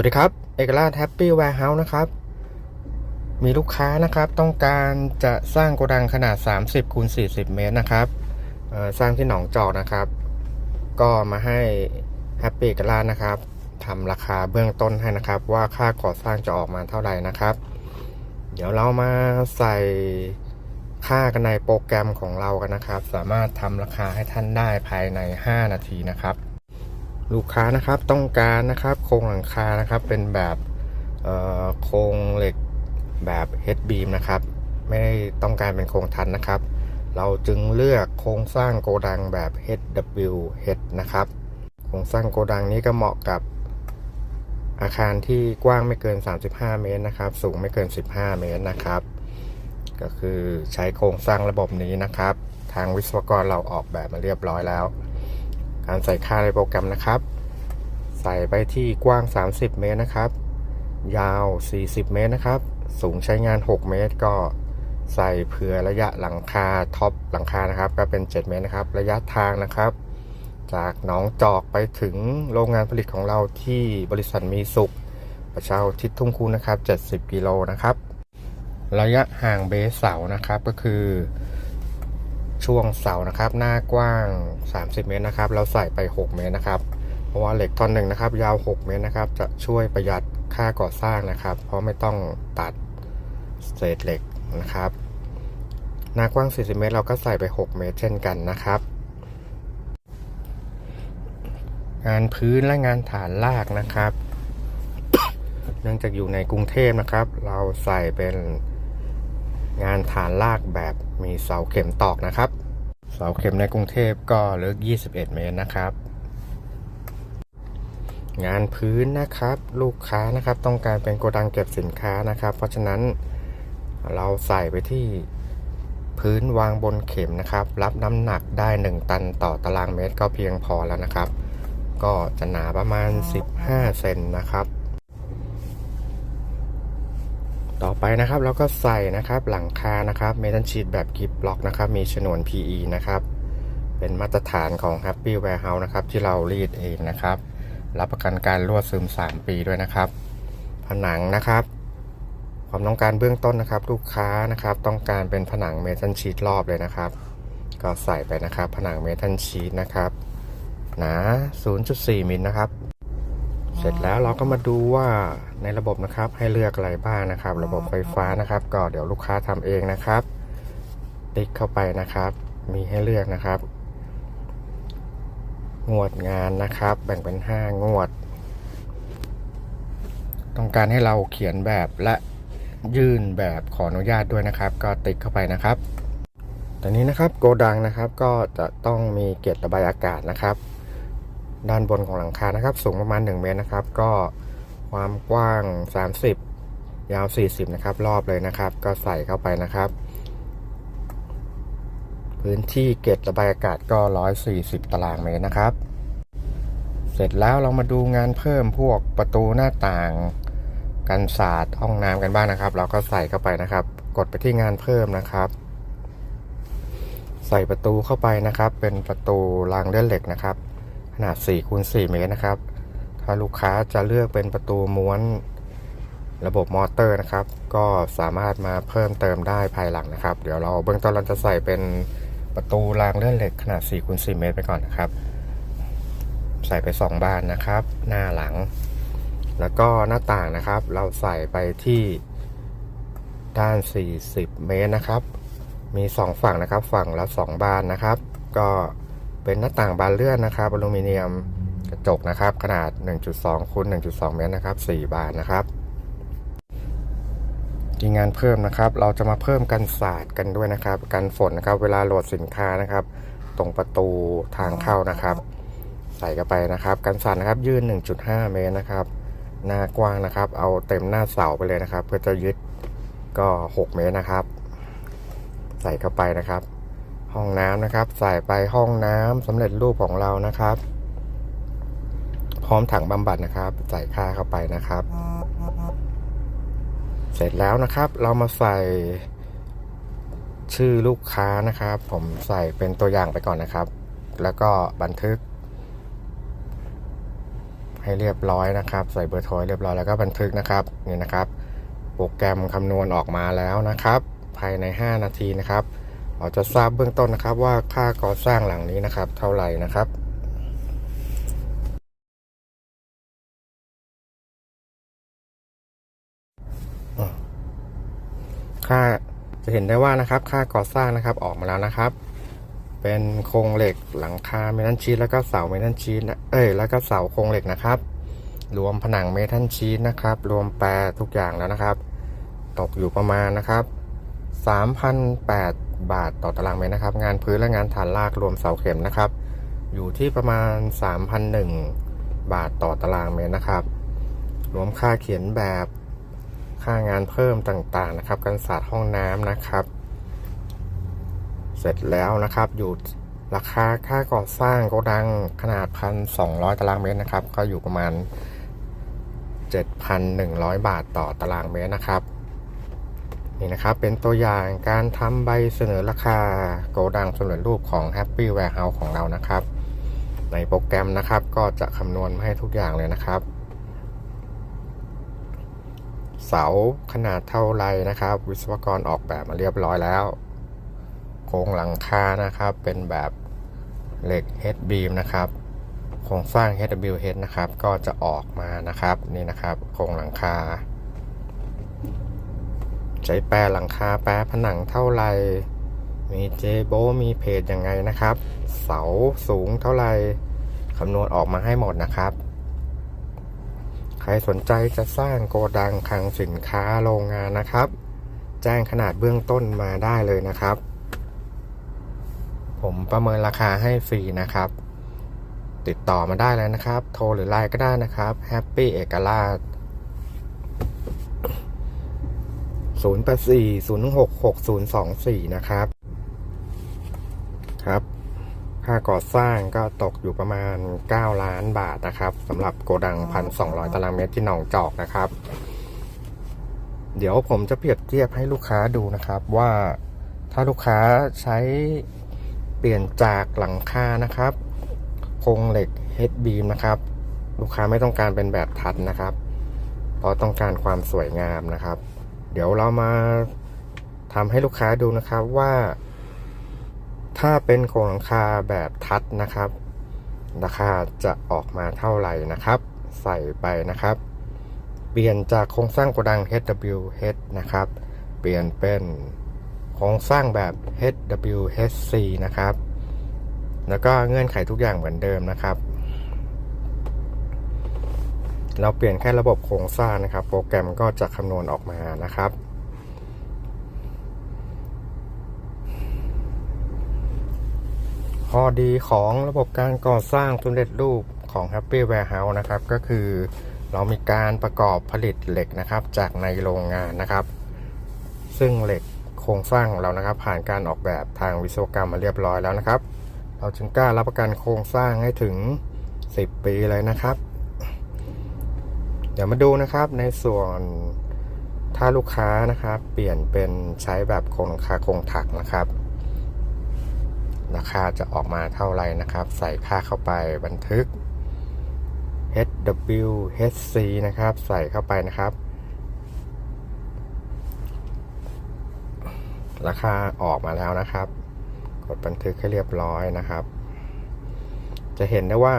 วัสดีครับ เอกราชแฮปปี้แวร์เฮาส์นะครับ มีลูกค้านะครับต้องการจะสร้างโกดังขนาด 30คูณ40 เมตรนะครับ สร้างที่หนองจอกนะครับ ก็มาให้แฮปปี้เอกราชนะครับทำราคาเบื้องต้นให้นะครับ ว่าค่าก่อสร้างจะออกมาเท่าไหร่นะครับ เดี๋ยวเรามาใส่ค่ากันในโปรแกรมของเรากันนะครับ สามารถทำราคาให้ท่านได้ภายใน 5 นาทีนะครับ ลูกค้านะครับต้องการนะครับ โครงหลังคานะครับเป็นแบบโครงเหล็กแบบ H beam นะครับ ไม่ได้ต้องการเป็นโครงทันนะครับ เราจึงเลือกโครงสร้างโกดังแบบ HW H นะครับ โครงสร้างโกดังนี้ก็เหมาะกับอาคารที่กว้างไม่เกิน 35 เมตรนะครับ สูงไม่เกิน 15 เมตรนะครับ ก็คือใช้โครงสร้างระบบนี้นะครับ ทางวิศวกรเราออกแบบมาเรียบร้อยแล้ว การใส่ค่าในโปรแกรมนะครับ ใส่ไปที่กว้าง 30 เมตรนะครับ ยาว 40 เมตรนะครับ สูงใช้งาน 6 เมตร ก็ใส่เผื่อระยะหลังคาท็อปหลังคานะครับ ก็เป็น 7 เมตรนะครับ ระยะทางนะครับ จากหนองจอกไปถึงโรงงานผลิตของเราที่บริษัทมีสุข ประชาทิศทุ่งคูนนะครับ 70 กิโลนะครับ ระยะห่างเบสเสานะครับก็คือ ช่วงเสานะครับ หน้ากว้าง 30 เมตรนะครับ เราใส่ไป 6 เมตรนะครับ เพราะว่าเหล็กท่อนหนึ่งนะครับ ยาว 6 เมตรนะครับ จะช่วยประหยัดค่าก่อสร้างนะครับ เพราะไม่ต้องตัดเศษเหล็กนะครับ หน้ากว้าง 40 เมตร เราก็ใส่ไป 6 เมตร เช่นกันนะครับ งานพื้นและงานฐานลากนะครับ เนื่องจากอยู่ในกรุงเทพนะครับ เราใส่เป็น งานฐานลากแบบมีเสาเข็มตอกนะครับ เสาเข็มในกรุงเทพก็ลึก 21 เมตรนะครับ งานพื้นนะครับลูกค้านะครับต้องการเป็นโกดังเก็บสินค้านะครับ เพราะฉะนั้นเราใส่ไปที่พื้นวางบนเข็มนะครับ รับน้ำหนักได้ 1 ตันต่อตารางเมตรก็เพียงพอแล้วนะครับ ก็จะหนาประมาณ 15 เซนนะครับ ต่อไปนะครับเราก็ใส่นะครับหลังคานะครับเมทัลชีตแบบกิฟบล็อกนะครับมีฉนวน PE นะครับเป็นมาตรฐานของ Happy Warehouse นะครับที่เรารีดเองนะครับ รับประกันการรั่วซึม 3 ปีด้วยนะครับ ผนังนะครับ ความต้องการเบื้องต้นนะครับ ลูกค้านะครับต้องการเป็นผนังเมทัลชีตรอบเลยนะครับ ก็ใส่ไปนะครับ ผนังเมทัลชีตนะครับหนา 0.4 มิลนะครับ เสร็จแล้วเราก็มาดูว่าในระบบนะครับให้เลือกอะไรบ้างนะครับ ระบบไฟฟ้านะครับ ก็เดี๋ยวลูกค้าทำเองนะครับ ติ๊กเข้าไปนะครับ มีให้เลือกนะครับ งวดงานนะครับ แบ่งเป็น 5 งวด ต้องการให้เราเขียนแบบและยื่นแบบขออนุญาตด้วยนะครับ ก็ติ๊กเข้าไปนะครับตอนนี้นะครับโกดังนะครับก็จะต้องมีเกล็ดระบายอากาศนะครับ ด้านบนของหลังคานะครับ สูงประมาณ 1 เมตรนะครับ ก็ความกว้าง 30 ยาว 40 นะครับ รอบเลยนะครับ ก็ใส่เข้าไปนะครับ พื้นที่เก็บระบายอากาศก็ 140 ตารางเมตรนะครับ เสร็จแล้วเรามาดูงานเพิ่มพวกประตูหน้าต่างกันศาสตร์ห้องน้ำกันบ้างนะครับ เราก็ใส่เข้าไปนะครับ กดไปที่งานเพิ่มนะครับใส่ประตูเข้าไปนะครับ เป็นประตูรางเลื่อนเหล็กนะครับ ขนาด4คูณ4เมตรนะครับ ถ้าลูกค้าจะเลือกเป็นประตูม้วนระบบมอเตอร์นะครับ ก็สามารถมาเพิ่มเติมได้ภายหลังนะครับ เดี๋ยวเราเบื้องต้นเราจะใส่เป็นประตูรางเลื่อนเหล็กขนาด4คูณ4เมตรไปก่อนนะครับ ใส่ไป 2 บานนะครับ หน้าหลัง แล้วก็หน้าต่างนะครับ เราใส่ไปที่ด้าน 40 เมตรนะครับ มี 2 ฝั่งนะครับ ฝั่งละ 2 บานนะครับ ก็ เป็นหน้าต่างบานเลื่อนนะครับอลูมิเนียมกระจกนะครับ ขนาด 1.2คูณ1.2 เมตรนะครับ 4 บานนะครับทีงานเพิ่มนะครับ เราจะมาเพิ่มกันศาสตร์กันด้วยนะครับ กันฝนนะครับ เวลาโหลดสินค้านะครับ ตรงประตูทางเข้านะครับ ใส่เข้าไปนะครับ กันสั่นนะครับยืน 1.5 เมตรนะครับ หน้ากว้างนะครับ เอาเต็มหน้าเสาไปเลยนะครับ เพื่อจะยึดก็ 6 เมตรนะครับ ใส่เข้าไปนะครับ ห้องน้ำนะครับ ใส่ไปห้องน้ำสำเร็จรูปของเรานะครับ พร้อมถังบำบัดนะครับ ใส่ค่าเข้าไปนะครับ เสร็จแล้วนะครับ เรามาใส่ชื่อลูกค้านะครับ ผมใส่เป็นตัวอย่างไปก่อนนะครับ แล้วก็บันทึก ให้เรียบร้อยนะครับ ใส่เบอร์โทรเรียบร้อยแล้วก็บันทึกนะครับนี่นะครับ โปรแกรมคำนวณออกมาแล้วนะครับ ภายใน 5 นาทีนะครับ เราจะทราบเบื้องต้นนะครับว่าค่าก่อสร้างหลังนี้นะครับ เท่าไหร่นะครับค่าจะเห็นได้ว่านะครับ ค่าก่อสร้างนะครับออกมาแล้วนะครับ เป็นโครงเหล็กหลังคาเมทัลชีทแล้วก็เสาเมทัลชีทนเอ้ยแล้วก็เสาโครงเหล็กนะครับ รวมผนังเมทัลชีทนะครับ รวมแปรทุกอย่างแล้วนะครับ ตกอยู่ประมาณนะครับ3,008 บาทต่อตารางเมตรนะครับ งานพื้นและงานฐานรากรวมเสาเข็มนะครับ อยู่ที่ประมาณ 3,001 บาทต่อตารางเมตรนะครับ รวมค่าเขียนแบบค่างานเพิ่มต่างๆนะครับ กันศาสตร์ห้องน้ำนะครับ เสร็จแล้วนะครับอยู่ราคาค่าก่อสร้างโกดังขนาดพันสองตารางเมตรนะครับ ก็อยู่ประมาณ 7,100 บาทต่อตารางเมตรนะครับ นี่นะครับเป็นตัวอย่างการทำใบเสนอราคาโกดังสำเร็จรูปของ Happy Warehouse ของเรานะครับ ในโปรแกรมนะครับก็จะคำนวณมาให้ทุกอย่างเลยนะครับ เสาขนาดเท่าไรนะครับ วิศวกรออกแบบมาเรียบร้อยแล้ว โครงหลังคานะครับเป็นแบบเหล็ก head beam นะครับโครงสร้าง HWH นะครับก็จะออกมานะครับนี่นะครับโครงหลังคา ใช้แปรหลังคาแปรผนังเท่าไรมีเจโบมีเพจยังไงนะครับ เสาสูงเท่าไรคำนวณออกมาให้หมดนะครับ ใครสนใจจะสร้างโกดังคลังสินค้าโรงงานนะครับ แจ้งขนาดเบื้องต้นมาได้เลยนะครับ ผมประเมินราคาให้ฟรีนะครับ ติดต่อมาได้เลยนะครับ โทรหรือไลน์ก็ได้นะครับ Happy เอกราช 0840666024 นะครับ ครับ ค่าก่อสร้างก็ตกอยู่ประมาณ 9 ล้านบาทนะครับสำหรับโกดัง 1,200 ตารางเมตรที่หนองจอกนะครับ เดี๋ยวผมจะเปรียบเทียบให้ลูกค้าดูนะครับว่าถ้าลูกค้าใช้เปลี่ยนจากหลังคานะครับโครงเหล็ก head beam นะครับ ลูกค้าไม่ต้องการเป็นแบบทัดนะครับ เพราะต้องการความสวยงามนะครับ เดี๋ยวเรามาทำให้ลูกค้าดูนะครับว่า ถ้าเป็นโครงหลังคาแบบทัดนะครับ ราคาจะออกมาเท่าไหร่นะครับ ใส่ไปนะครับ เปลี่ยนจากโครงสร้างโกดัง HWH นะครับ เปลี่ยนเป็นโครงสร้างแบบ HWHC นะครับ แล้วก็เงื่อนไขทุกอย่างเหมือนเดิมนะครับ เราเปลี่ยนแค่ระบบโครงสร้างนะครับ โปรแกรมก็จะคำนวณออกมานะครับ ข้อดีของระบบการก่อสร้างสำเร็จรูปของ Happy Warehouse นะครับ ก็คือเรามีการประกอบผลิตเหล็กนะครับ จากในโรงงานนะครับ ซึ่งเหล็กโครงสร้างของเรานะครับ ผ่านการออกแบบทางวิศวกรรมมาเรียบร้อยแล้วนะครับ เราจึงกล้ารับประกันโครงสร้างให้ถึง 10 ปีเลยนะครับ ดี๋ยวมาดูนะครับในส่วนถ้าลูกค้านะครับ เปลี่ยนเป็นใช้แบบโครงคาโครงถักนะครับ ราคาจะออกมาเท่าไหร่นะครับ ใส่ค่าเข้าไปบันทึก HWHC นะครับ ใส่เข้าไปนะครับ ราคาออกมาแล้วนะครับ กดบันทึกให้เรียบร้อยนะครับ จะเห็นได้ว่า